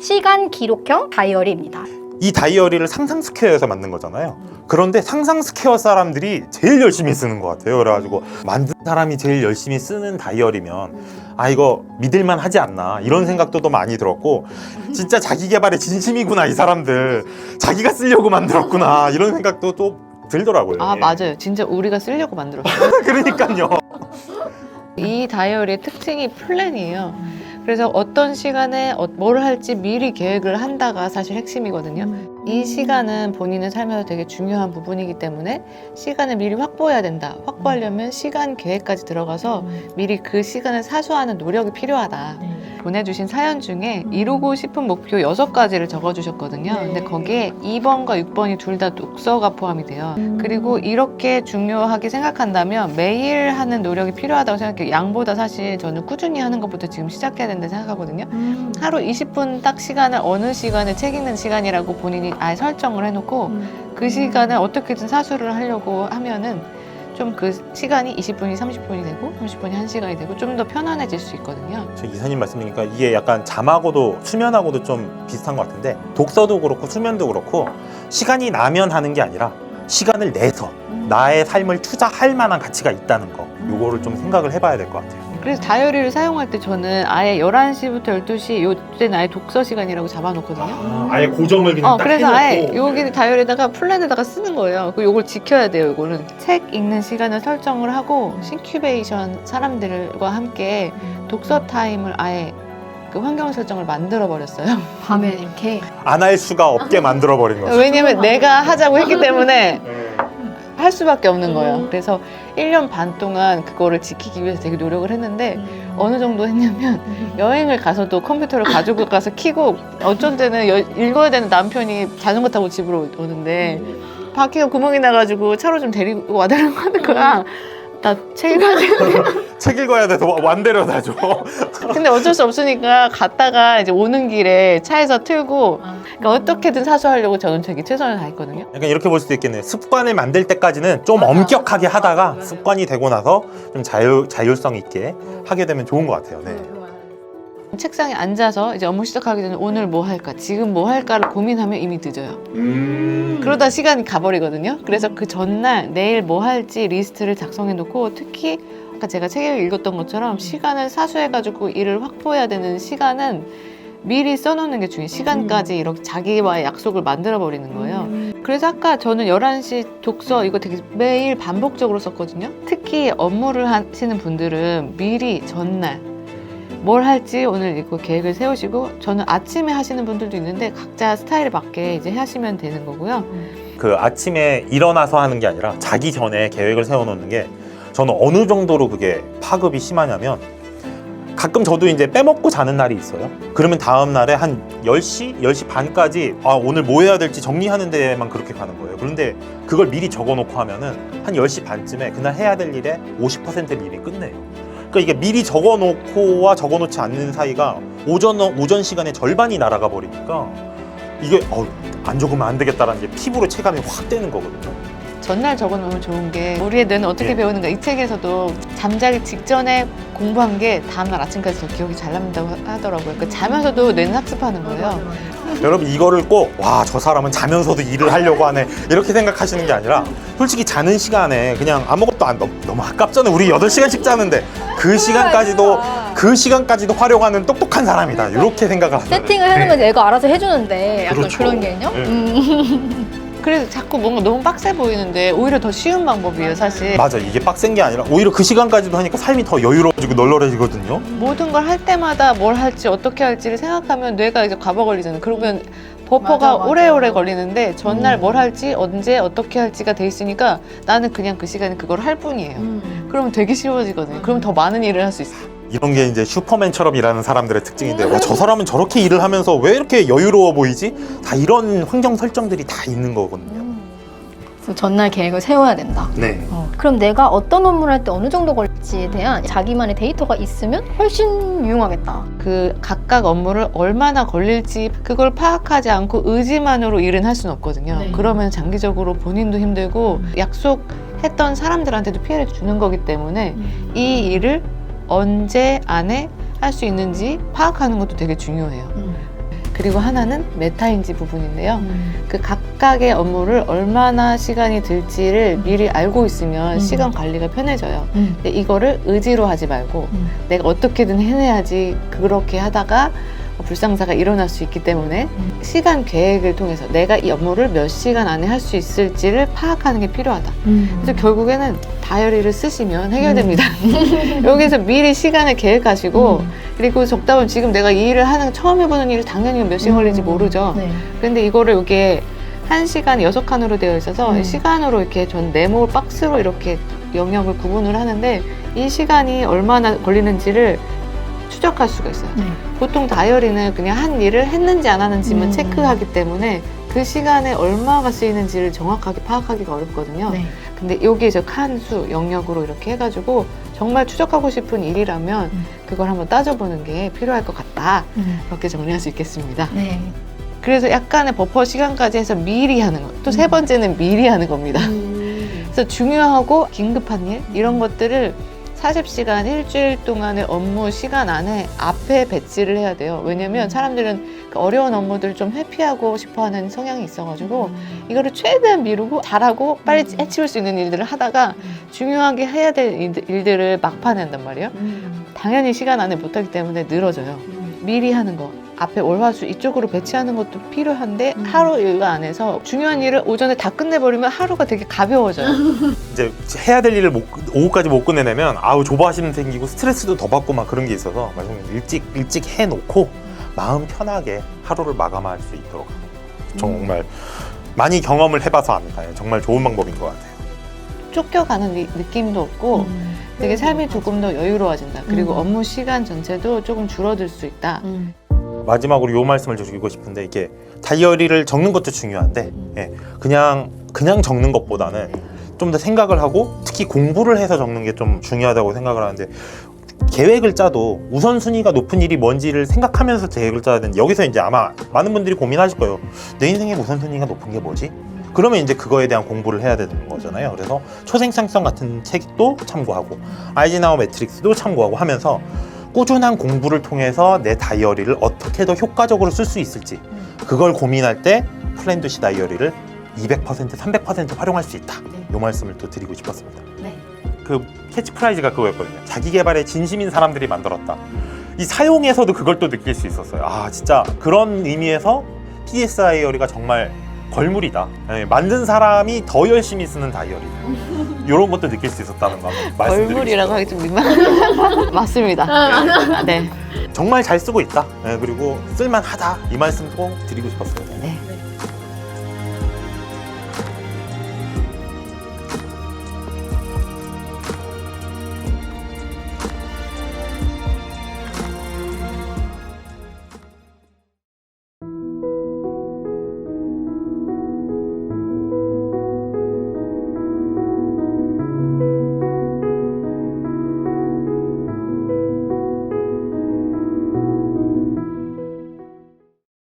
시간 기록형 다이어리입니다. 이 다이어리를 상상 스퀘어에서 만든 거잖아요. 그런데 상상 스퀘어 사람들이 제일 열심히 쓰는 것 같아요. 그래가지고 만든 사람이 제일 열심히 쓰는 다이어리면 아 이거 믿을만 하지 않나 이런 생각도 또 많이 들었고 진짜 자기 개발에 진심이구나 이 사람들 자기가 쓰려고 만들었구나 이런 생각도 또 들더라고요. 아 예. 맞아요. 진짜 우리가 쓰려고 만들었어요. 그러니까요. 이 다이어리의 특징이 플랜이에요. 그래서 어떤 시간에 어- 뭘 할지 미리 계획을 한다가 사실 핵심이거든요. 이 시간은 본인의 삶에서 되게 중요한 부분이기 때문에 시간을 미리 확보해야 된다. 확보하려면 시간 계획까지 들어가서 미리 그 시간을 사수하는 노력이 필요하다. 보내주신 사연 중에 이루고 싶은 목표 여섯 가지를 적어주셨거든요. 근데 거기에 2번과 6번이 둘 다 독서가 포함이 돼요. 그리고 이렇게 중요하게 생각한다면 매일 하는 노력이 필요하다고 생각해요. 양보다 사실 저는 꾸준히 하는 것부터 지금 시작해야 된다 생각하거든요. 하루 20분 딱 시간을 어느 시간에 책 읽는 시간이라고 본인이 아예 설정을 해놓고 그 시간을 어떻게든 사수를 하려고 하면은 좀 그 시간이 20분이 30분이 되고 30분이 1시간이 되고 좀 더 편안해질 수 있거든요. 저 이사님 말씀이니까 이게 약간 잠하고도 수면하고도 좀 비슷한 것 같은데 독서도 그렇고 수면도 그렇고 시간이 나면 하는 게 아니라 시간을 내서 나의 삶을 투자할 만한 가치가 있다는 거 요거를 좀 생각을 해봐야 될 것 같아요. 그래서 다이어리를 사용할 때 저는 아예 11시부터 12시 요때는 아예 독서 시간이라고 잡아놓거든요. 아예 고정을 그냥 어, 그래서 아예 여기 다이어리에다가 플랜에다가 쓰는 거예요. 그 요걸 지켜야 돼요, 요거는. 책 읽는 시간을 설정을 하고 신큐베이션 사람들과 함께 독서 타임을 아예 그 환경 설정을 만들어 버렸어요. 밤에 이렇게 안 할 수가 없게 만들어 버린 거죠. 왜냐면 내가 하자고 했기 때문에 할 수밖에 없는 거예요. 그래서 1년 반 동안 그거를 지키기 위해서 되게 노력을 했는데 어느 정도 했냐면 여행을 가서도 컴퓨터를 가지고 가서 키고 어쩐 때는 여- 읽어야 되는 남편이 자전거 타고 집으로 오는데 바퀴가 구멍이 나가지고 차로 좀 데리고 와달라고 하는 거야. 나 책 읽어야 되는데. 책 읽어야 돼서 완대로 다죠. 근데 어쩔 수 없으니까 갔다가 이제 오는 길에 차에서 틀고 그러니까 어떻게든 사수하려고 저는 되게 최선을 다했거든요. 약간 이렇게 볼 수도 있겠네요. 습관을 만들 때까지는 좀 엄격하게 하다가 습관이 되고 나서 좀 자유, 자율성 있게 하게 되면 좋은 것 같아요. 네. 책상에 앉아서 이제 업무 시작하기 전에 오늘 뭐 할까, 지금 뭐 할까를 고민하면 이미 늦어요. 음. 그러다 시간이 가버리거든요. 그래서 그 전날 내일 뭐 할지 리스트를 작성해 놓고 특히 아까 제가 책을 읽었던 것처럼 시간을 사수해가지고 일을 확보해야 되는 시간은 미리 써놓는 게 중요해요. 시간까지 이렇게 자기와의 약속을 만들어 버리는 거예요. 그래서 아까 저는 11시 독서 이거 되게 매일 반복적으로 썼거든요. 특히 업무를 하시는 분들은 미리 전날 뭘 할지 오늘 이거 계획을 세우시고 저는 아침에 하시는 분들도 있는데 각자 스타일에 맞게 이제 하시면 되는 거고요. 그 아침에 일어나서 하는 게 아니라 자기 전에 계획을 세워놓는 게 저는 어느 정도로 그게 파급이 심하냐면 가끔 저도 이제 빼먹고 자는 날이 있어요. 그러면 다음 날에 한 10시, 10시 반까지 아, 오늘 뭐 해야 될지 정리하는 데만 그렇게 가는 거예요. 그런데 그걸 미리 적어 놓고 하면은 한 10시 반쯤에 그날 해야 될 일의 50%를 이미 끝내요. 그러니까 이게 미리 적어놓고와 적어놓지 않는 사이가 오전, 오전 시간의 절반이 날아가 버리니까 이게 어, 안 적으면 안 되겠다라는 게 피부로 체감이 확 되는 거거든요. 전날 적어놓으면 좋은 게 우리의 뇌는 어떻게 예. 배우는가 이 책에서도 잠자기 직전에 공부한 게 다음날 아침까지 더 기억이 잘 남는다고 하- 하더라고요. 그 자면서도 뇌는 학습하는 거예요. 여러분 이거를 꼭 와 저 사람은 자면서도 일을 하려고 하네 이렇게 생각하시는 게 아니라 솔직히 자는 시간에 그냥 아무것도 안 너무, 너무 아깝잖아요 우리 8시간씩 자는데 그 시간까지도 그 시간까지도 활용하는 똑똑한 사람이다 이렇게 생각을 하세요 세팅을 해놓으면 얘가 알아서 해주는데 약간 그렇죠. 그런 개념? 네. 음. 그래서 자꾸 뭔가 너무 빡세 보이는데 오히려 더 쉬운 방법이에요, 사실. 맞아 이게 빡센 게 아니라 오히려 그 시간까지도 하니까 삶이 더 여유로워지고 널널해지거든요 모든 걸 할 때마다 뭘 할지 어떻게 할지를 생각하면 뇌가 이제 가버 걸리잖아요. 그러면 버퍼가 맞아, 맞아. 오래오래 걸리는데 전날 음. 뭘 할지 언제 어떻게 할지가 돼 있으니까 나는 그냥 그 시간에 그걸 할 뿐이에요. 음. 그러면 되게 쉬워지거든요. 그럼 더 많은 일을 할 수 있어요. 이런 게 이제 슈퍼맨처럼 일하는 사람들의 특징인데 와, 저 사람은 저렇게 일을 하면서 왜 이렇게 여유로워 보이지? 다 이런 환경 설정들이 다 있는 거거든요 그래서 전날 계획을 세워야 된다. 네 어, 그럼 내가 어떤 업무를 할 때 어느 정도 걸릴지에 대한 자기만의 데이터가 있으면 훨씬 유용하겠다. 그 각각 업무를 얼마나 걸릴지 그걸 파악하지 않고 의지만으로 일은 할 수는 없거든요. 네. 그러면 장기적으로 본인도 힘들고 약속했던 사람들한테도 피해를 주는 거기 때문에 이 일을 언제 안에 할 수 있는지 파악하는 것도 되게 중요해요. 그 그리고 하나는 메타인지 부분인데요. 음. 그 각각의 업무를 얼마나 시간이 들지를 미리 알고 있으면 음. 시간 관리가 편해져요. 음. 근데 이거를 의지로 하지 말고 음. 내가 어떻게든 해내야지 그렇게 하다가 불상사가 일어날 수 있기 때문에 음. 시간 계획을 통해서 내가 이 업무를 몇 시간 안에 할 수 있을지를 파악하는 게 필요하다. 음. 그래서 결국에는 다이어리를 쓰시면 해결됩니다. 여기서 미리 시간을 계획하시고 음. 그리고 적다 보면 지금 내가 이 일을 하는 처음 해보는 일을 당연히 몇 시간 걸릴지 음. 모르죠. 네. 근데 이거를 이게 한 시간 여섯 칸으로 되어 있어서 음. 시간으로 이렇게 전 네모 박스로 이렇게 영역을 구분을 하는데 이 시간이 얼마나 걸리는지를 추적할 수가 있어요. 네. 보통 다이어리는 그냥 한 일을 했는지 안 하는지만 음. 체크하기 때문에 그 시간에 얼마가 쓰이는지를 정확하게 파악하기가 어렵거든요. 네. 근데 여기에서 칸수 영역으로 이렇게 해가지고 정말 추적하고 싶은 일이라면 음. 그걸 한번 따져보는 게 필요할 것 같다. 음. 그렇게 정리할 수 있겠습니다. 네. 그래서 약간의 버퍼 시간까지 해서 미리 하는 것. 또세 음. 번째는 미리 하는 겁니다. 그래서 중요하고 긴급한 일 이런 것들을 40시간 일주일 동안의 업무 시간 안에 앞에 배치를 해야 돼요. 왜냐면 사람들은 그 어려운 업무들을 좀 회피하고 싶어 하는 성향이 있어가지고 이거를 최대한 미루고 잘하고 빨리 음. 해치울 수 있는 일들을 하다가 중요하게 해야 될 일들- 일들을 막판에 한단 말이에요. 음. 당연히 시간 안에 못하기 때문에 늘어져요. 미리 하는 거. 앞에 월화수 이쪽으로 배치하는 것도 필요한데 음. 하루 일과 안에서 중요한 일을 오전에 다 끝내버리면 하루가 되게 가벼워져요. 이제 해야 될 일을 못, 오후까지 못 끝내내면 아우 조바심 생기고 스트레스도 더 받고 막 그런 게 있어서 말씀드린 일찍 일찍 해놓고 마음 편하게 하루를 마감할 수 있도록 하는 거. 정말 많이 경험을 해봐서 압니다. 정말 좋은 방법인 것 같아요. 쫓겨가는 니- 느낌도 없고 음. 되게 삶이 조금 더 여유로워진다. 그리고 음. 업무 시간 전체도 조금 줄어들 수 있다. 음. 마지막으로 요 말씀을 드리고 싶은데 이게 다이어리를 적는 것도 중요한데 예, 그냥 그냥 적는 것보다는 좀 더 생각을 하고 특히 공부를 해서 적는 게 좀 중요하다고 생각을 하는데 계획을 짜도 우선순위가 높은 일이 뭔지를 생각하면서 계획을 짜야 되는데 여기서 이제 아마 많은 분들이 고민하실 거예요 내 인생의 우선순위가 높은 게 뭐지? 그러면 이제 그거에 대한 공부를 해야 되는 거잖아요 그래서 초생산성 같은 책도 참고하고 아이젠하워 매트릭스도 참고하고 하면서 꾸준한 공부를 통해서 내 다이어리를 어떻게 더 효과적으로 쓸 수 있을지 그걸 고민할 때 플랜드시 다이어리를 200% 300% 활용할 수 있다. 이 말씀을 또 드리고 싶었습니다. 네. 그 캐치프라이즈가 그거였거든요. 자기 개발에 진심인 사람들이 만들었다. 이 사용에서도 그걸 또 느낄 수 있었어요. 아 진짜 그런 의미에서 PS 다이어리가 정말 걸물이다. 예, 만든 사람이 더 열심히 쓰는 다이어리. 이런 것도 느낄 수 있었다는 거 말씀드리고 얼굴이라고 싶어요. 하기 좀 민망. 맞습니다. 아, 네. 정말 잘 쓰고 있다. 예, 그리고 쓸만하다. 이 말씀 꼭 드리고 싶었어요. 네.